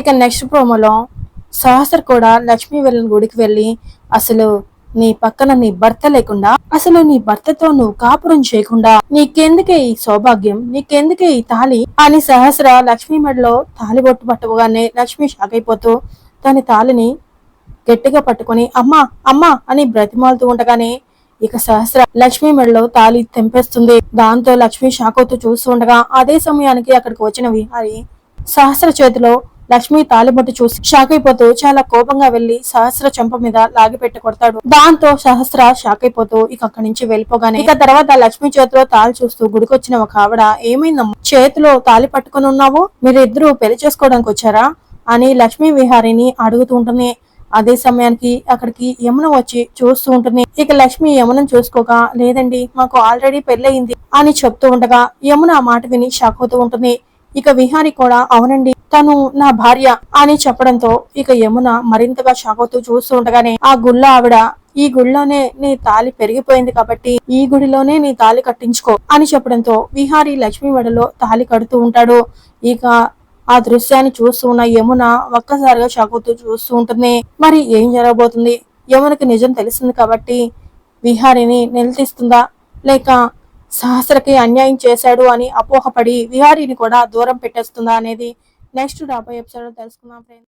ఇక నెక్స్ట్ ప్రోమోలో సహస్ర కూడా లక్ష్మీ వెళ్ళిన గుడికి వెళ్ళి అసలు నీ పక్కన నీ భర్త లేకుండా అసలు నీ భర్తతో నువ్వు కాపురం చేయకుండా నీకెందుకే ఈ సౌభాగ్యం నీకెందుకే ఈ తాళి అని సహస్ర లక్ష్మీ మెడలో తాళి బొట్టు పట్టుకోగానే లక్ష్మి షాక్ అయిపోతూ దాని తాళిని గట్టిగా పట్టుకుని అమ్మా అమ్మా అని బ్రతిమాలుతూ ఉండగానే ఇక సహస్ర లక్ష్మి మెడలో తాళి తెంపేస్తుంది. దాంతో లక్ష్మి షాక్ అవుతూ చూస్తూ ఉండగా అదే సమయానికి అక్కడికి వచ్చిన విహారి సహస్ర చేతిలో లక్ష్మి తాలిబొట్టు చూసి షాక్ అయిపోతూ చాలా కోపంగా వెళ్ళి సహస్ర చెంప మీద లాగి పెట్టి కొడతాడు. దాంతో సహస్ర షాక్ అయిపోతూ ఇక అక్కడి నుంచి వెళ్ళిపోగానే ఇక తర్వాత లక్ష్మి చేతిలో తాళి చూస్తూ గుడికొచ్చిన ఒక ఆవిడ ఏమైందమ్మ? చేతిలో తాళి పట్టుకొని ఉన్నావు? మీరిద్దరూ పెళ్ళి చేసుకోవడానికి వచ్చారా? అని లక్ష్మీ విహారిని అడుగుతూ ఉంటుంది. అదే సమయానికి అక్కడికి యమున వచ్చి చూస్తూ ఉంటుంది. ఇక లక్ష్మి యమునం చూసుకోగా లేదండి మాకు ఆల్రెడీ పెళ్ళయింది అని చెప్తూ ఉండగా యమున ఆ మాట విని షాక్ అవుతూ ఉంటుంది. ఇక విహారి కూడా అవునండి తను నా భార్య అని చెప్పడంతో ఇక యమున మరింతగా షాక్ అవుతూ చూస్తూ ఉండగానే ఆ గుళ్ళ ఆవిడ ఈ గుడిలోనే నీ తాలి పెరిగిపోయింది కాబట్టి ఈ గుడిలోనే నీ తాలి కట్టించుకో అని చెప్పడంతో విహారి లక్ష్మి మెడలో తాలి కడుతూ ఉంటాడు. ఇక ఆ దృశ్యాన్ని చూస్తూ ఉన్న యమున ఒక్కసారిగా షాక్ అవుతూ చూస్తూ ఉంటుంది. మరి ఏం జరగబోతుంది? యమునకి నిజం తెలిసింది కాబట్టి విహారిని నిలదీస్తుందా లేక సహస్రకి అన్యాయం చేశాడు అని అపోహపడి విహారిని కూడా దూరం పెట్టేస్తుందా అనేది నెక్స్ట్ రాబోయే ఎపిసోడ్ తెలుసుకుందాం ఫ్రెండ్స్